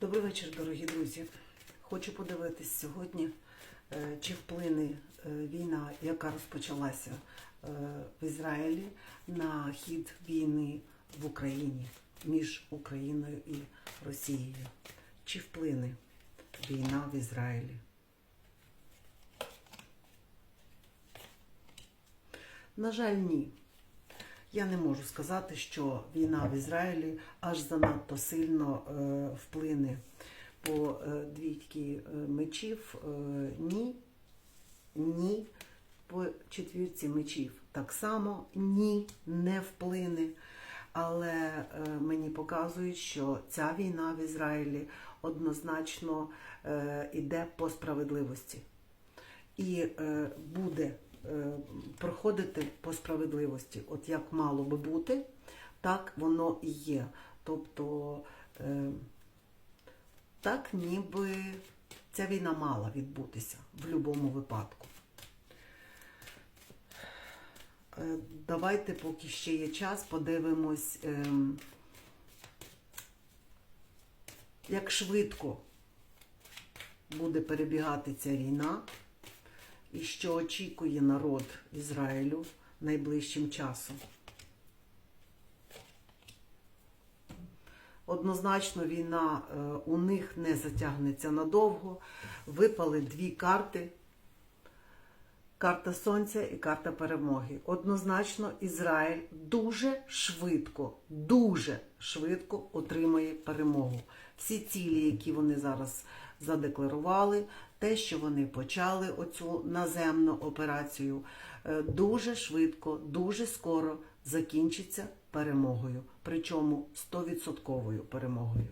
Добрий вечір, дорогі друзі. Хочу подивитись сьогодні, е, чи вплине е, війна, яка розпочалася е, в Ізраїлі, на хід війни в Україні між Україною і Росією. Чи вплине війна в Ізраїлі? На жаль, ні. Я не можу сказати, що війна в Ізраїлі аж занадто сильно е, вплине по е, двійки е, мечів. Ні, ні. По четвірці мечів так само ні, не вплине. Але мені показують, що ця війна в Ізраїлі однозначно е, іде по справедливості і буде проходити по справедливості. От як мало би бути, так воно і є. Тобто, е, так ніби ця війна мала відбутися в будь-якому випадку. Е, Давайте, поки ще є час, подивимось, як швидко буде перебігати ця війна і що очікує народ Ізраїлю найближчим часом. Однозначно війна е, у них не затягнеться надовго. Випали дві карти. Карта Сонця і карта перемоги. Однозначно, Ізраїль дуже швидко, дуже швидко отримає перемогу. Всі цілі, які вони зараз задекларували, те, що вони почали оцю наземну операцію, е, дуже швидко, дуже скоро закінчиться перемогою. Причому 100% перемогою.